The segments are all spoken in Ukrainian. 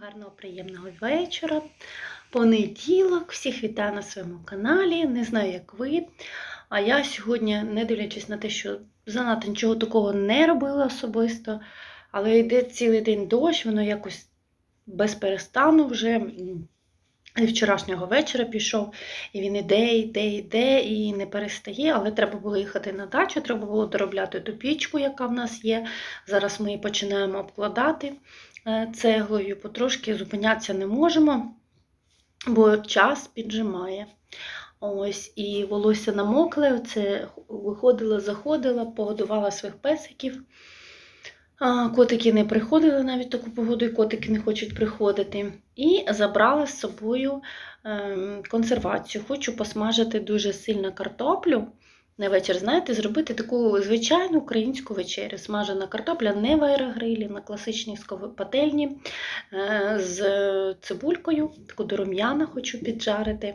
Гарного, приємного вечора. Понеділок, всіх вітаю на своєму каналі. Не знаю, як ви. А я сьогодні, не дивлячись на те, що занадто нічого такого не робила особисто, але йде цілий день дощ, воно якось без перестану вже і вчорашнього вечора пішов, і він іде, іде, іде, і не перестає, але треба було їхати на дачу, треба було доробляти ту пічку, яка в нас є. Зараз ми її починаємо обкладати цеглою, потрошки зупинятися не можемо, бо час піджимає. Ось, і волосся намокле, це виходила, заходила, погодувала своїх песиків. Котики не приходили навіть таку погоду, і котики не хочуть приходити. І забрала з собою ем, консервацію. Хочу посмажити дуже сильно картоплю на вечір, знаєте, зробити таку звичайну українську вечерю. Смажена картопля не в аерогрилі, на класичній пательні е, з цибулькою, таку до рум'яна хочу піджарити.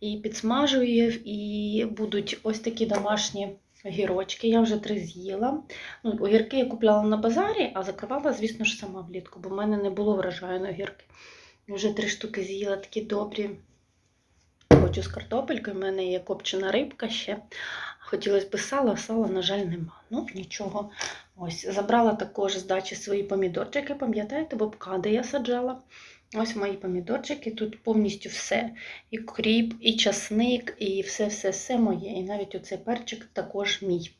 І підсмажую і будуть ось такі домашні огірочки. Я вже три з'їла. Ну, огірки я купляла на базарі, а закривала, звісно ж, сама влітку, бо в мене не було врожаю на огірки. Вже три штуки з'їла, такі добрі. Хочу з картопелькою, в мене є копчена рибка ще. Хотілося б сала, сала, на жаль, нема. Ну, нічого. Ось, забрала також з дачі свої помідорчики, пам'ятаєте, бобкади я саджала. Ось мої помідорчики, тут повністю все. І кріп, і часник, і все-все-все моє. І навіть оцей перчик також мій.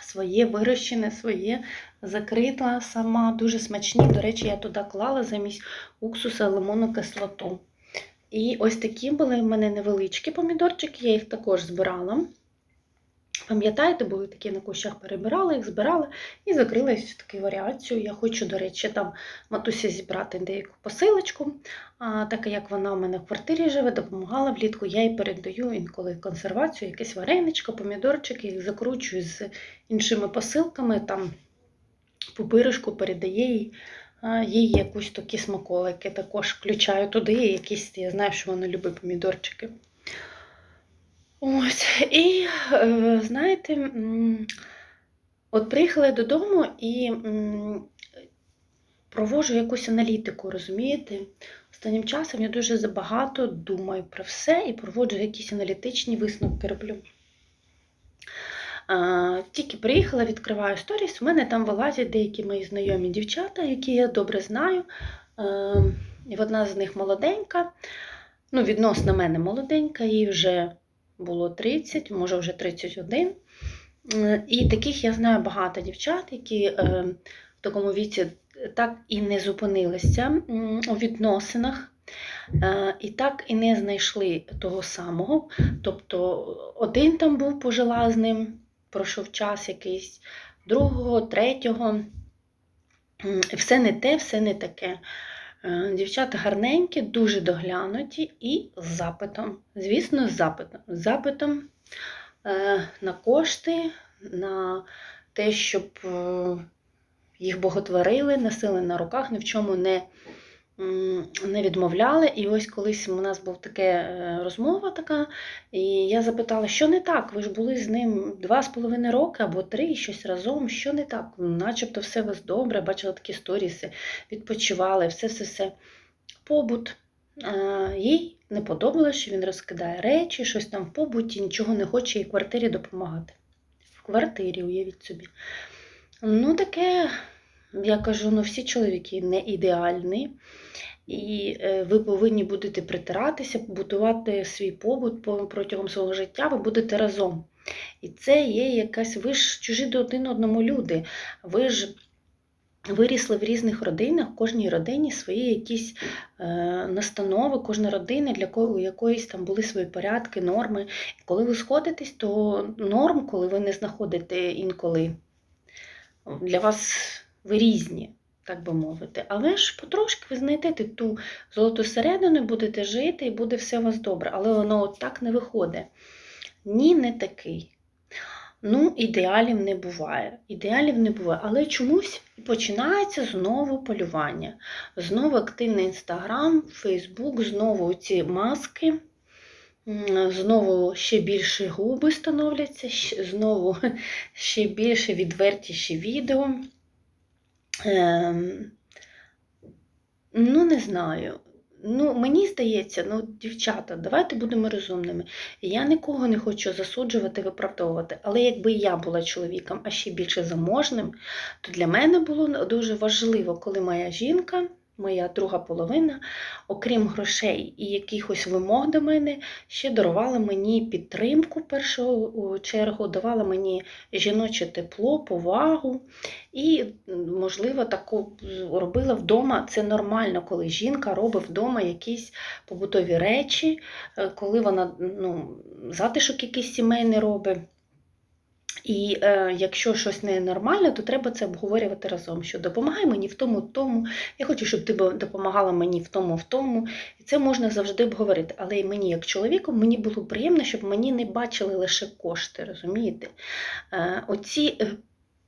Своє вирощене, своє закрита сама, дуже смачні. До речі, я туди клала замість уксуса лимонну кислоту. І ось такі були в мене невеличкі помідорчики, я їх також збирала. Пам'ятаєте, були такі на кущах перебирала, їх збирала і закрила ось таку варіацію. Я хочу, до речі, там матусі зібрати деяку посилочку. А, так як вона у мене в квартирі живе, допомагала влітку, я їй передаю інколи консервацію, якесь вареничко, помідорчики, їх закручую з іншими посилками, там пупиришку передає їй. Їй якусь такі смаколики також включаю туди, якісь, я знаю, що вона любить помідорчики. Ось, і е, знаєте, от приїхала я додому і м, проводжу якусь аналітику, розумієте? Останнім часом я дуже забагато думаю про все і проводжу якісь аналітичні висновки роблю. Тільки приїхала, відкриваю сторіс, у мене там вилазять деякі мої знайомі дівчата, які я добре знаю. І одна з них молоденька, ну, відносно мене молоденька, їй вже було 30, може вже 31. Е, І таких я знаю багато дівчат, які е, в такому віці так і не зупинилися у відносинах, і так і не знайшли того самого. Тобто один там був пожила з ним, пройшов час якийсь, другого, третього. Все не те, все не таке. Е, Дівчата гарненькі, дуже доглянуті і з запитом. Звісно, з запитом. З запитом е, на кошти, на те, щоб е, їх боготворили, носили на руках, ні в чому не, не відмовляли. І ось колись у нас була така розмова така, і я запитала, що не так? Ви ж були з ним два з половиною роки або три, щось разом, що не так? Начебто все у вас добре, бачила такі сторіси, відпочивали, все-все-все. Побут. Е, Їй не подобалося, що він розкидає речі, щось там в побуті, нічого не хоче їй квартирі допомагати. В квартирі, уявіть собі. Ну, таке, я кажу, ну всі чоловіки не ідеальні. І е, ви повинні будете притиратися, будувати свій побут протягом свого життя, ви будете разом. І це є якась, ви ж чужі до один одному люди. Ви ж вирісли в різних родинах, в кожній родині свої якісь е, настанови, кожна родина, для кого якоїсь там були свої порядки, норми. І коли ви сходитесь, то норм, коли ви не знаходите інколи, для вас ви різні, так би мовити. Але ж потрошки ви знайдете ту золоту середину, будете жити і буде все у вас добре. Але воно от так не виходить. Ні, не такий. Ну, ідеалів не буває. Ідеалів не буває. Але чомусь починається знову полювання. Знову активний інстаграм, Фейсбук, знову ці маски. Знову ще більше губи становляться, знову ще більше відвертіші відео. Ем, Ну, не знаю. Ну, мені здається, ну, дівчата, давайте будемо розумними. Я нікого не хочу засуджувати, виправдовувати. Але якби я була чоловіком, а ще більше заможним, то для мене було дуже важливо, коли моя жінка, моя друга половина, окрім грошей і якихось вимог до мене, ще дарувала мені підтримку в першу чергу, давала мені жіноче тепло, повагу. І, можливо, таку робила вдома. Це нормально, коли жінка робить вдома якісь побутові речі, е, коли вона ну, затишок якийсь сімейний робить. І е, якщо щось не нормально, то треба це обговорювати разом. Що допомагай мені в тому, в тому. Я хочу, щоб ти допомагала мені в тому, в тому. І це можна завжди обговорити. Але і мені, як чоловіку, мені було приємно, щоб мені не бачили лише кошти, розумієте? Е, оці е,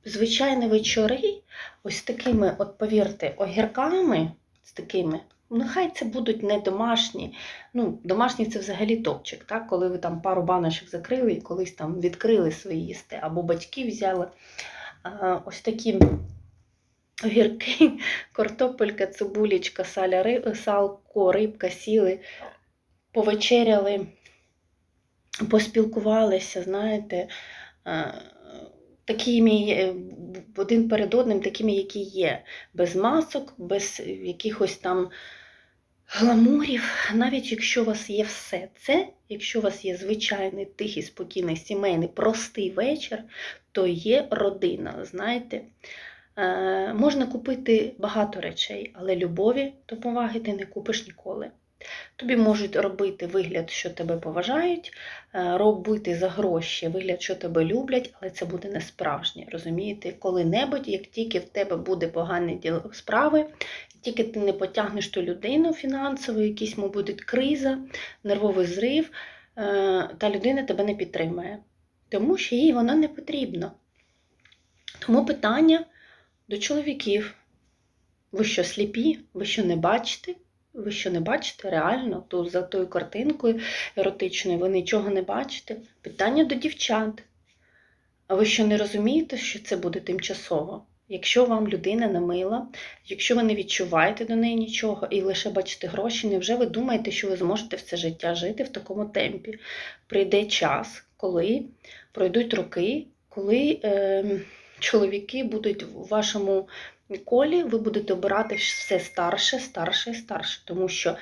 звичайні вечори, ось такими, от повірте, огірками, з такими. Нехай це будуть не домашні. Ну, домашні це взагалі топчик, так? коли ви там пару баночок закрили і колись там відкрили свої їсти, або батьки взяли. А, ось такі огірки, картопелька, цибулечка, саля, ри- салко, рибка, сіли, повечеряли, поспілкувалися, знаєте, е, такими е, один перед одним, такими, які є, без масок, без якихось там гламурів, навіть якщо у вас є все це, якщо у вас є звичайний тихий, спокійний, сімейний, простий вечір, то є родина. Знаєте, Е, можна купити багато речей, але любові до поваги ти не купиш ніколи. Тобі можуть робити вигляд, що тебе поважають, е, робити за гроші вигляд, що тебе люблять, але це буде не справжнє. Розумієте, коли-небудь, як тільки в тебе буде погані діл- справи, тільки ти не потягнеш ту людину фінансово, мабуть, буде криза, нервовий зрив, е, та людина тебе не підтримає. Тому що їй вона не потрібна. Тому питання до чоловіків. Ви що сліпі? Ви що не бачите? Ви що не бачите реально ту, за тою картинкою еротичною, ви нічого не бачите? Питання до дівчат. А ви що не розумієте, що це буде тимчасово? Якщо вам людина не мила, якщо ви не відчуваєте до неї нічого і лише бачите гроші, невже ви думаєте, що ви зможете все життя жити в такому темпі? Прийде час, коли пройдуть роки, коли е, чоловіки будуть у вашому колі, ви будете обирати все старше, старше, старше, тому що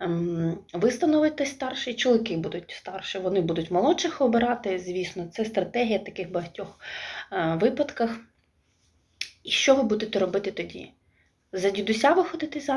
ем, ви становитесь старші, чоловіки будуть старші, вони будуть молодших обирати, звісно, це стратегія в таких багатьох е, випадках. І що ви будете робити тоді? За дідуся виходити заміж?